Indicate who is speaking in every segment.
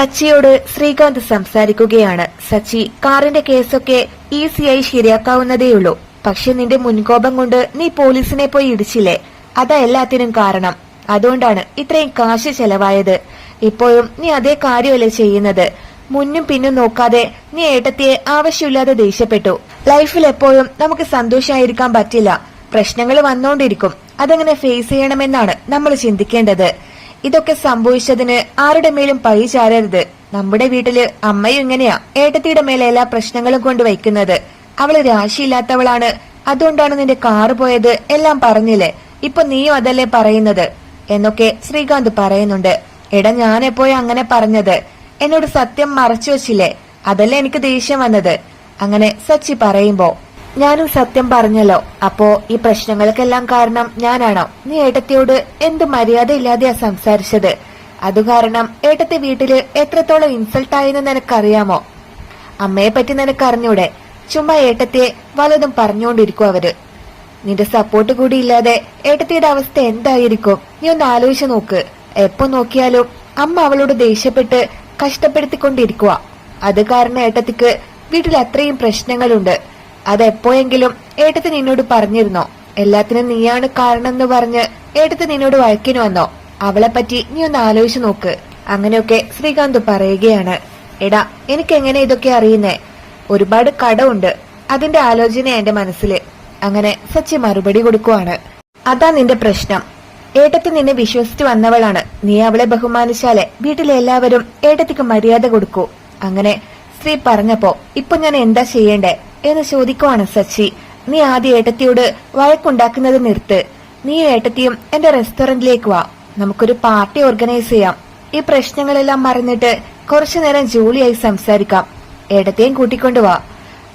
Speaker 1: സച്ചിയോട് ശ്രീകാന്ത് സംസാരിക്കുകയാണ്. സച്ചി കാറിന്റെ കേസൊക്കെ ഈസിയായി ശരിയാക്കാവുന്നതേയുള്ളൂ. പക്ഷെ നിന്റെ മുൻകോപം കൊണ്ട് നീ പോലീസിനെ പോയി ഇടിച്ചില്ലേ? അതാ എല്ലാത്തിനും കാരണം. അതുകൊണ്ടാണ് ഇത്രയും കാശ് ചെലവായത്. ഇപ്പോഴും നീ അതേ കാര്യമല്ലേ ചെയ്യുന്നത്. മുന്നും പിന്നും നോക്കാതെ നീ ഏട്ടത്തിയെ ആവശ്യമില്ലാതെ ദേഷ്യപ്പെട്ടു. ലൈഫിൽ എപ്പോഴും നമുക്ക് സന്തോഷമായിരിക്കാൻ പറ്റില്ല. പ്രശ്നങ്ങൾ വന്നോണ്ടിരിക്കും. അതെങ്ങനെ ഫേസ് ചെയ്യണമെന്നാണ് നമ്മൾ ചിന്തിക്കേണ്ടത്. ഇതൊക്കെ സംഭവിച്ചതിന് ആരുടെ മേലും പഴി ചാരരുത്. നമ്മുടെ വീട്ടിൽ അമ്മയും ഇങ്ങനെയാ ഏട്ടത്തിയുടെ മേലെ എല്ലാ പ്രശ്നങ്ങളും കൊണ്ട് വയ്ക്കുന്നത്. അവൾ രാശിയില്ലാത്തവളാണ്. അതുകൊണ്ടാണ് നിന്റെ കാറ് പോയത് എല്ലാം പറഞ്ഞില്ലേ? ഇപ്പൊ നീയും അതല്ലേ പറയുന്നത്? എന്നൊക്കെ ശ്രീകാന്ത് പറയുന്നുണ്ട്. എടാ ഞാൻ എപ്പോഴും അങ്ങനെ പറഞ്ഞത്? എന്നോട് സത്യം മറച്ചു വച്ചില്ലേ? അതല്ലേ എനിക്ക് ദേഷ്യം വന്നത്? അങ്ങനെ സച്ചി പറയുമ്പോ ഞാനും സത്യം പറഞ്ഞല്ലോ. അപ്പോ ഈ പ്രശ്നങ്ങൾക്കെല്ലാം കാരണം ഞാനാണോ? നീ ഏട്ടത്തിയോട് എന്ത് മര്യാദ ഇല്ലാതെയാ സംസാരിച്ചത്? അത് കാരണം ഏട്ടത്തി വീട്ടിൽ എത്രത്തോളം ഇൻസൾട്ട് ആയെന്ന് നിനക്കറിയാമോ? അമ്മയെ പറ്റി നിനക്ക് അറിഞ്ഞൂടെ ചുമ്മാ ഏട്ടത്തിയെ വലതും പറഞ്ഞുകൊണ്ടിരിക്കും അവർ. നിന്റെ സപ്പോർട്ട് കൂടി ഇല്ലാതെ ഏട്ടത്തിയുടെ അവസ്ഥ എന്തായിരിക്കും? നീ ഒന്ന് ആലോചിച്ച് നോക്ക്. എപ്പോ നോക്കിയാലും അമ്മ അവളോട് ദേഷ്യപ്പെട്ട് കഷ്ടപ്പെടുത്തിക്കൊണ്ടിരിക്കുക അത് കാരണം ഏട്ടത്തിക്ക് വീട്ടിൽ അത്രയും പ്രശ്നങ്ങളുണ്ട്. അതെപ്പോയെങ്കിലും ഏട്ടത്തി നിന്നോട് പറഞ്ഞിരുന്നോ? എല്ലാത്തിനും നീയാണ് കാരണം എന്ന് പറഞ്ഞ് ഏട്ടത്തി നിന്നോട് വഴക്കിന് വന്നോ? അവളെ പറ്റി നീ ഒന്ന് ആലോചിച്ച് നോക്ക്. അങ്ങനെയൊക്കെ ശ്രീകാന്ത് പറയുകയാണ്. എടാ എനിക്ക് എങ്ങനെ ഇതൊക്കെ അറിയുന്നേ? ഒരുപാട് കടമുണ്ട്. അതിന്റെ ആലോചന എന്റെ മനസ്സിൽ. അങ്ങനെ സച്ചി മറുപടി കൊടുക്കുവാണ്. അതാ നിന്റെ പ്രശ്നം. ഏട്ടത്തി നിന്നെ വിശ്വസിച്ച് വന്നവളാണ്. നീ അവളെ ബഹുമാനിച്ചാലേ വീട്ടിലെ എല്ലാവരും ഏട്ടത്തിക്ക് മര്യാദ കൊടുക്കൂ. അങ്ങനെ സ്ത്രീ പറഞ്ഞപ്പോ ഇപ്പൊ ഞാൻ എന്താ ചെയ്യണ്ടേ? എന്ന് ചോദിക്കുവാണ് സച്ചി. നീ ആദ്യം ഏട്ടത്തിയോട് വഴക്കുണ്ടാക്കുന്നത് നിർത്ത്. നീ ഏട്ടത്തിയും എന്റെ റെസ്റ്റോറന്റിലേക്ക് വാ. നമുക്കൊരു പാർട്ടി ഓർഗനൈസ് ചെയ്യാം. ഈ പ്രശ്നങ്ങളെല്ലാം മറന്നിട്ട് കുറച്ചു നേരം ജോലിയായി സംസാരിക്കാം. ഏട്ടത്തെയും കൂട്ടിക്കൊണ്ടു വാ.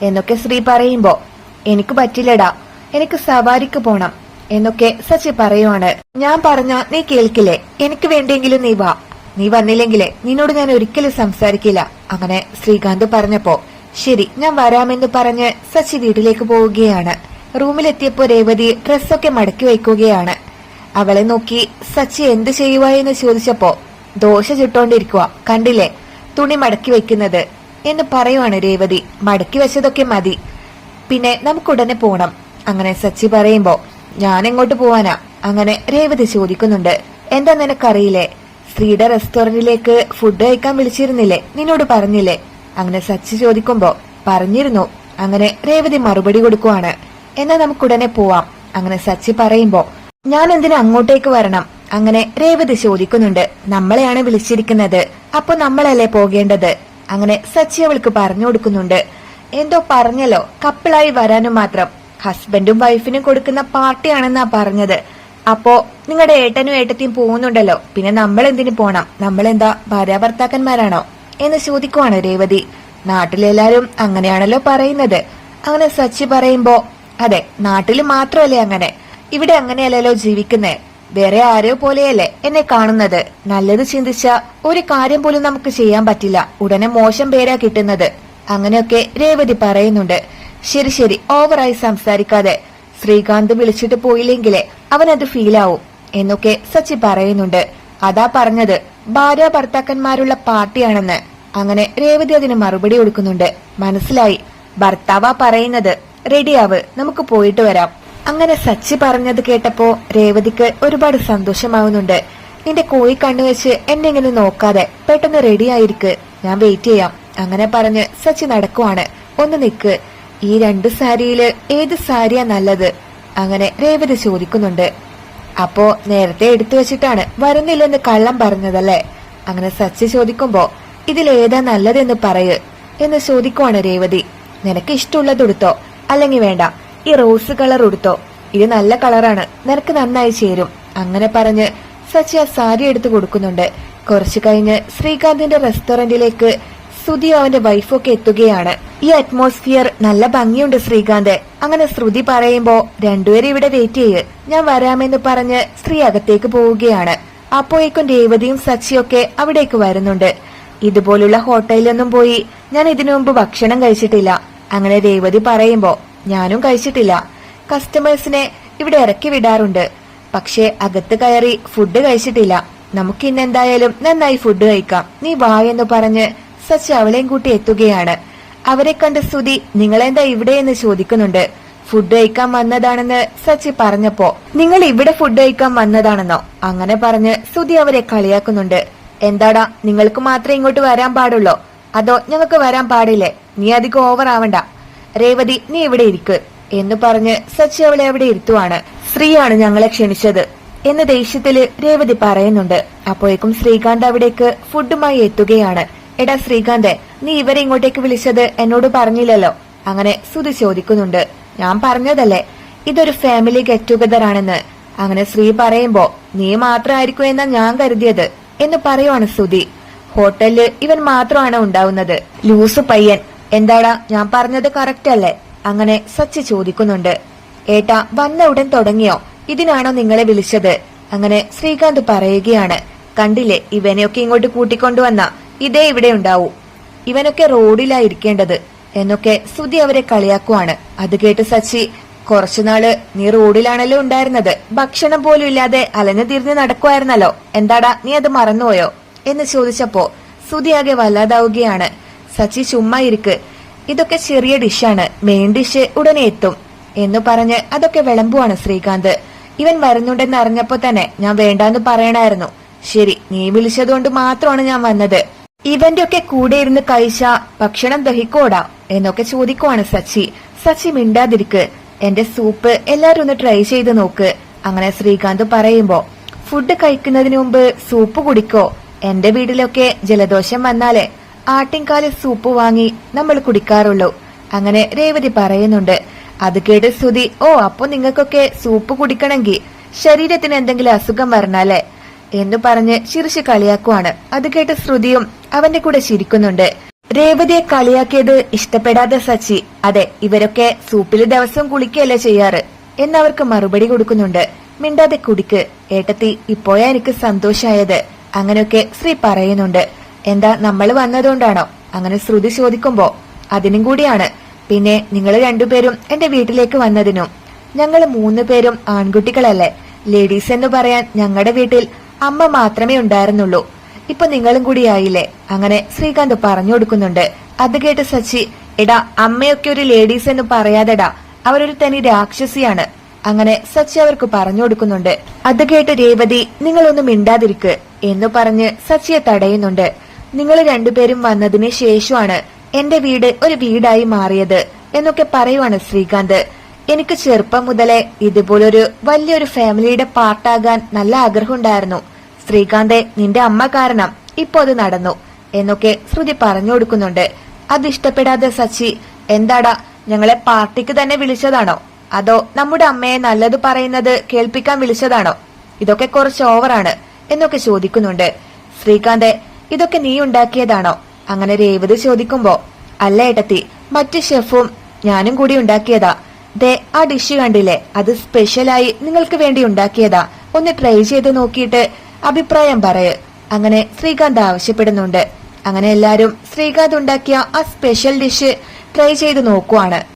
Speaker 1: എന്നൊക്കെ ശ്രീ പറയുമ്പോ എനിക്ക് പറ്റില്ലടാ. എനിക്ക് സവാരിക്ക് പോണം. എന്നൊക്കെ സച്ചി പറയുവാണ്. ഞാൻ പറഞ്ഞ നീ കേൾക്കില്ലേ? എനിക്ക് വേണ്ടിയെങ്കിലും നീ വാ. നീ വന്നില്ലെങ്കിലേ നിന്നോട് ഞാൻ ഒരിക്കലും സംസാരിക്കില്ല. അങ്ങനെ ശ്രീകാന്ത് പറഞ്ഞപ്പോ ശരി ഞാൻ വരാമെന്ന് പറഞ്ഞ് സച്ചി വീട്ടിലേക്ക് പോവുകയാണ്. റൂമിലെത്തിയപ്പോ രേവതി ഡ്രസ്സൊക്കെ മടക്കി വയ്ക്കുകയാണ്. അവളെ നോക്കി സച്ചി എന്ത് ചെയ്യുക എന്ന് ചോദിച്ചപ്പോ ദോശ ചുട്ടോണ്ടിരിക്കുക കണ്ടില്ലേ? തുണി മടക്കി വെക്കുന്നത് എന്ന് പറയുവാണ് രേവതി മടക്കി വെച്ചതൊക്കെ മതി. പിന്നെ നമുക്കുടനെ പോണം. അങ്ങനെ സച്ചി പറയുമ്പോ ഞാൻ എങ്ങോട്ട് പോവാനാ? അങ്ങനെ രേവതി ചോദിക്കുന്നുണ്ട് എന്താ നിനക്കറിയില്ലേ? ശ്രീയുടെ റെസ്റ്റോറന്റിലേക്ക് ഫുഡ് കഴിക്കാൻ വിളിച്ചിരുന്നില്ലേ? നിന്നോട് പറഞ്ഞില്ലേ? അങ്ങനെ സച്ചി ചോദിക്കുമ്പോ പറഞ്ഞിരുന്നു. അങ്ങനെ രേവതി മറുപടി കൊടുക്കുവാണ്. എന്നാ നമുക്ക് ഉടനെ പോവാം. അങ്ങനെ സച്ചി പറയുമ്പോ ഞാൻ എന്തിനു അങ്ങോട്ടേക്ക് വരണം? അങ്ങനെ രേവതി ചോദിക്കുന്നുണ്ട് നമ്മളെയാണ് വിളിച്ചിരിക്കുന്നത്. അപ്പൊ നമ്മളല്ലേ പോകേണ്ടത്? അങ്ങനെ സച്ചി അവൾക്ക് പറഞ്ഞു കൊടുക്കുന്നുണ്ട് എന്തോ പറഞ്ഞല്ലോ കപ്പിളായി വരാനും മാത്രം. ഹസ്ബൻഡും വൈഫിനും കൊടുക്കുന്ന പാർട്ടിയാണെന്നാ പറഞ്ഞത്. അപ്പോ നിങ്ങളുടെ ഏട്ടനും ഏട്ടത്തിയും പോകുന്നുണ്ടല്ലോ. പിന്നെ നമ്മൾ എന്തിനു പോണം? നമ്മളെന്താ ഭാര്യാഭർത്താക്കന്മാരാണോ? എന്ന് ചോദിക്കുവാണ് രേവതി. നാട്ടിലെല്ലാരും അങ്ങനെയാണല്ലോ പറയുന്നത്. അങ്ങനെ സച്ചി പറയുമ്പോ അതെ നാട്ടിൽ മാത്രമല്ലേ അങ്ങനെ. ഇവിടെ അങ്ങനെയല്ലല്ലോ ജീവിക്കുന്നേ. വേറെ ആരോ പോലെയല്ലേ എന്നെ കാണുന്നത്. നല്ലത് ചിന്തിച്ച ഒരു കാര്യം പോലും നമുക്ക് ചെയ്യാൻ പറ്റില്ല. ഉടനെ മോശം പേരാ കിട്ടുന്നത്. അങ്ങനെയൊക്കെ രേവതി പറയുന്നുണ്ട്. ശരി ശരി ഓവറായി സംസാരിക്കാതെ. ശ്രീകാന്ത് വിളിച്ചിട്ട് പോയില്ലെങ്കിലേ അവനത് ഫീലാവും. എന്നൊക്കെ സച്ചി പറയുന്നുണ്ട്. അതാ പറഞ്ഞത് ഭാര്യ ഭർത്താക്കന്മാരുള്ള പാർട്ടിയാണെന്ന്. അങ്ങനെ രേവതി അതിന് മറുപടി കൊടുക്കുന്നുണ്ട്. മനസ്സിലായി. ഭർത്താവാ പറയുന്നത് റെഡിയാവ് നമുക്ക് പോയിട്ട് വരാം. അങ്ങനെ സച്ചി പറഞ്ഞത് കേട്ടപ്പോ രേവതിക്ക് ഒരുപാട് സന്തോഷമാവുന്നുണ്ട്. നിന്റെ കോഴി കണ്ണുവെച്ച് എന്നെ ഇങ്ങനെ നോക്കാതെ പെട്ടെന്ന് റെഡിയായിരിക്ക്. ഞാൻ വെയിറ്റ് ചെയ്യാം. അങ്ങനെ പറഞ്ഞ് സച്ചി നടക്കുവാണ്. ഒന്ന് നിക്ക്. ഈ രണ്ട് സാരിയിൽ ഏത് സാരിയാ നല്ലത്? അങ്ങനെ രേവതി ചോദിക്കുന്നുണ്ട്. അപ്പോ നേരത്തെ എടുത്തു വെച്ചിട്ടാണ് വരുന്നില്ലെന്ന് കള്ളം പറഞ്ഞതല്ലേ? അങ്ങനെ സച്ചി ചോദിക്കുമ്പോ ഇതിലേതാ നല്ലതെന്ന് പറയ് എന്ന് ചോദിക്കുവാണ് രേവതി. നിനക്ക് ഇഷ്ടമുള്ളത് ഉടുത്തോ? അല്ലെങ്കിൽ വേണ്ട. ഈ റോസ് കളർ ഉടുത്തോ? ഇത് നല്ല കളറാണ്. നിനക്ക് നന്നായി ചേരും. അങ്ങനെ പറഞ്ഞ് സച്ചി ആ സാരി എടുത്തു കൊടുക്കുന്നുണ്ട്. കുറച്ചു കഴിഞ്ഞ് ശ്രീകാന്തിന്റെ റെസ്റ്റോറന്റിലേക്ക് ശ്രുതിയോ അവന്റെ വൈഫൊക്കെ എത്തുകയാണ്. ഈ അറ്റ്മോസ്ഫിയർ നല്ല ഭംഗിയുണ്ട് ശ്രീകാന്ത്. അങ്ങനെ ശ്രുതി പറയുമ്പോ രണ്ടുപേരും ഇവിടെ വെയിറ്റ് ചെയ്യ്. ഞാൻ വരാമെന്ന് പറഞ്ഞ് സ്ത്രീ അകത്തേക്ക് പോവുകയാണ്. അപ്പോഴേക്കും രേവതിയും സച്ചിയൊക്കെ അവിടേക്ക് വരുന്നുണ്ട്. ഇതുപോലുള്ള ഹോട്ടലിലൊന്നും പോയി ഞാൻ ഇതിനു മുമ്പ് ഭക്ഷണം കഴിച്ചിട്ടില്ല. അങ്ങനെ രേവതി പറയുമ്പോ ഞാനും കഴിച്ചിട്ടില്ല. കസ്റ്റമേഴ്സിനെ ഇവിടെ ഇറക്കി വിടാറുണ്ട്. പക്ഷേ അകത്ത് കയറി ഫുഡ് കഴിച്ചിട്ടില്ല. നമുക്ക് ഇന്നെന്തായാലും നന്നായി ഫുഡ് കഴിക്കാം. നീ വായെന്ന് പറഞ്ഞ് സച്ചി അവളെയും കൂട്ടി എത്തുകയാണ്. അവരെ കണ്ട് സ്തുതി നിങ്ങളെന്താ ഇവിടെ എന്ന് ചോദിക്കുന്നുണ്ട്. ഫുഡ് കഴിക്കാൻ വന്നതാണെന്ന് സച്ചി പറഞ്ഞപ്പോ നിങ്ങൾ ഇവിടെ ഫുഡ് കഴിക്കാൻ വന്നതാണെന്നോ? അങ്ങനെ പറഞ്ഞ് സ്തുതി അവരെ കളിയാക്കുന്നുണ്ട്. എന്താടാ നിങ്ങൾക്ക് മാത്രമേ ഇങ്ങോട്ട് വരാൻ പാടുള്ളോ? അതോ ഞങ്ങൾക്ക് വരാൻ പാടില്ലേ? നീ അധികം ഓവർ ആവണ്ട. രേവതി നീ ഇവിടെ ഇരിക്ക്. എന്ന് പറഞ്ഞ് സച്ചി അവളെ അവിടെ ഇരുത്തുവാണ്. ശ്രീയാണ് ഞങ്ങളെ ക്ഷണിച്ചത്. എന്ന് ദേഷ്യത്തിൽ രേവതി പറയുന്നുണ്ട്. അപ്പോഴേക്കും ശ്രീകാന്ത് അവിടേക്ക് ഫുഡുമായി എത്തുകയാണ്. എടാ ശ്രീകാന്ത് നീ ഇവരെ ഇങ്ങോട്ടേക്ക് വിളിച്ചത് എന്നോട് പറഞ്ഞില്ലല്ലോ. അങ്ങനെ സുധി ചോദിക്കുന്നുണ്ട്. ഞാൻ പറഞ്ഞതല്ലേ ഇതൊരു ഫാമിലി ഗെറ്റ് ടുഗദർ ആണെന്ന്. അങ്ങനെ ശ്രീ പറയുമ്പോ നീ മാത്രമായിരിക്കും എന്നാ ഞാൻ കരുതിയത് എന്ന് പറയുവാണ് സുധി. ഹോട്ടലിൽ ഇവൻ മാത്രമാണ് ഉണ്ടാവുന്നത്. ലൂസ് പയ്യൻ എന്താടാ ഞാൻ പറഞ്ഞത് കറക്റ്റ് അല്ലേ? അങ്ങനെ സച്ചി ചോദിക്കുന്നുണ്ട്. ഏട്ടാ വന്ന ഉടൻ തുടങ്ങിയോ? ഇതിനാണോ നിങ്ങളെ വിളിച്ചത്? അങ്ങനെ ശ്രീകാന്ത് പറയുകയാണ്. കണ്ടില്ലേ ഇവനെയൊക്കെ ഇങ്ങോട്ട് കൂട്ടിക്കൊണ്ടുവന്ന. ഇതേ ഇവിടെ ഉണ്ടാവൂ. ഇവനൊക്കെ റോഡിലായിരിക്കേണ്ടത് എന്നൊക്കെ സുധി അവരെ കളിയാക്കുവാണ്. അത് കേട്ട് സച്ചി കുറച്ചുനാൾ നീ റോഡിലാണല്ലോ ഉണ്ടായിരുന്നത്. ഭക്ഷണം പോലും ഇല്ലാതെ അലഞ്ഞു തിരിഞ്ഞ് നടക്കുമായിരുന്നല്ലോ എന്താടാ നീ അത് മറന്നുപോയോ? എന്ന് ചോദിച്ചപ്പോ സുധി ആകെ വല്ലാതാവുകയാണ്. സച്ചി ചുമ്മാ ഇരിക്ക്. ഇതൊക്കെ ചെറിയ ഡിഷാണ്. മെയിൻ ഡിഷ് ഉടനെ എത്തും. എന്ന് പറഞ്ഞ് അതൊക്കെ വിളമ്പുവാണ് ശ്രീകാന്ത്. ഇവൻ വരുന്നുണ്ടെന്ന് അറിഞ്ഞപ്പോ തന്നെ ഞാൻ വേണ്ടാന്ന് പറയണായിരുന്നു. ശരി നീ വിളിച്ചതുകൊണ്ട് മാത്രമാണ് ഞാൻ വന്നത്. ഇവന്റെ ഒക്കെ കൂടെ ഇരുന്ന് കഴിച്ച ഭക്ഷണം ദഹിക്കോടാ എന്നൊക്കെ ചോദിക്കുവാണ് സച്ചി. സച്ചി മിണ്ടാതിരിക്ക്. എന്റെ സൂപ്പ് എല്ലാരും ഒന്ന് ട്രൈ ചെയ്ത് നോക്ക്. അങ്ങനെ ശ്രീകാന്ത് പറയുമ്പോ ഫുഡ് കഴിക്കുന്നതിന് മുമ്പ് സൂപ്പ് കുടിക്കോ? എന്റെ വീട്ടിലൊക്കെ ജലദോഷം വന്നാലേ ആട്ടിൻകാൽ സൂപ്പ് വാങ്ങി നമ്മൾ കുടിക്കാറുള്ളൂ. അങ്ങനെ രേവതി പറയുന്നുണ്ട് അത് കേട്ട് സ്തുതി ഓ അപ്പൊ നിങ്ങൾക്കൊക്കെ സൂപ്പ് കുടിക്കണമെങ്കിൽ ശരീരത്തിന് എന്തെങ്കിലും അസുഖം വരണല്ലേ? എന്ന് പറഞ്ഞ് ചിരിച്ച് കളിയാക്കുവാണ്. അത് കേട്ട് ശ്രുതിയും അവന്റെ കൂടെ ചിരിക്കുന്നുണ്ട്. രേവതിയെ കളിയാക്കിയത് ഇഷ്ടപ്പെടാതെ സച്ചി അതെ ഇവരൊക്കെ സൂപ്പിൽ ദിവസം കുളിക്കുകയല്ലേ ചെയ്യാറ് എന്നവർക്ക് മറുപടി കൊടുക്കുന്നുണ്ട്. മിണ്ടാതെ കുടിക്ക് ഏട്ടത്തി ഇപ്പോഴാ എനിക്ക് സന്തോഷായത്. അങ്ങനെയൊക്കെ ശ്രീ പറയുന്നുണ്ട്. എന്താ നമ്മൾ വന്നതുകൊണ്ടാണോ? അങ്ങനെ ശ്രുതി ചോദിക്കുമ്പോ അതിനും കൂടിയാണ്. പിന്നെ നിങ്ങൾ രണ്ടുപേരും എന്റെ വീട്ടിലേക്ക് വന്നതിനും. ഞങ്ങൾ മൂന്ന് പേരും ആൺകുട്ടികളല്ലേ. ലേഡീസ് എന്ന് പറയാൻ ഞങ്ങളുടെ വീട്ടിൽ അമ്മ മാത്രമേ ഉണ്ടായിരുന്നുള്ളൂ. ഇപ്പൊ നിങ്ങളും കൂടി ആയില്ലേ അങ്ങനെ ശ്രീകാന്ത് പറഞ്ഞു കൊടുക്കുന്നുണ്ട്. അത് കേട്ട് സച്ചി എടാ അമ്മയൊക്കെ ഒരു ലേഡീസ് എന്ന് പറയാതെടാ അവരൊരു തനി രാക്ഷസിയാണ്. അങ്ങനെ സച്ചി അവർക്ക് പറഞ്ഞു കൊടുക്കുന്നുണ്ട്. അത് കേട്ട് രേവതി നിങ്ങളൊന്നും മിണ്ടാതിരിക്ക് എന്ന് പറഞ്ഞ് സച്ചിയെ തടയുന്നുണ്ട്. നിങ്ങൾ രണ്ടുപേരും വന്നതിന് ശേഷമാണ് എന്റെ വീട് ഒരു വീടായി മാറിയത് എന്നൊക്കെ പറയുവാണ് ശ്രീകാന്ത്. എനിക്ക് ചെറുപ്പം മുതലേ ഇതുപോലൊരു വലിയൊരു ഫാമിലിയുടെ പാർട്ടാകാൻ നല്ല ആഗ്രഹമുണ്ടായിരുന്നു. ശ്രീകാന്തെ നിന്റെ അമ്മ കാരണം ഇപ്പൊ അത് നടന്നു എന്നൊക്കെ ശ്രുതി പറഞ്ഞു കൊടുക്കുന്നുണ്ട്. അത് ഇഷ്ടപ്പെടാതെ സച്ചി എന്താടാ ഞങ്ങളെ പാർട്ടിക്ക് തന്നെ വിളിച്ചതാണോ? അതോ നമ്മുടെ അമ്മയെ നല്ലത് പറയുന്നത് കേൾപ്പിക്കാൻ വിളിച്ചതാണോ? ഇതൊക്കെ കുറച്ച് ഓവറാണ് എന്നൊക്കെ ചോദിക്കുന്നുണ്ട്. ശ്രീകാന്തെ ഇതൊക്കെ നീ ഉണ്ടാക്കിയതാണോ? അങ്ങനെ രേവതി ചോദിക്കുമ്പോ അല്ല ഏട്ടത്തി മറ്റു ഷെഫും ഞാനും കൂടി ഉണ്ടാക്കിയതാ. ദേ ആ ഡിഷ് കണ്ടില്ലേ? അത് സ്പെഷ്യലായി നിങ്ങൾക്ക് വേണ്ടി ഉണ്ടാക്കിയതാ. ഒന്ന് ട്രൈ ചെയ്ത് നോക്കിയിട്ട് അഭിപ്രായം പറയ്. അങ്ങനെ ശ്രീകാന്ത് ആവശ്യപ്പെടുന്നുണ്ട്. അങ്ങനെ എല്ലാരും ശ്രീകാന്ത് ഉണ്ടാക്കിയ ആ സ്പെഷ്യൽ ഡിഷ് ട്രൈ ചെയ്ത് നോക്കുവാണ്.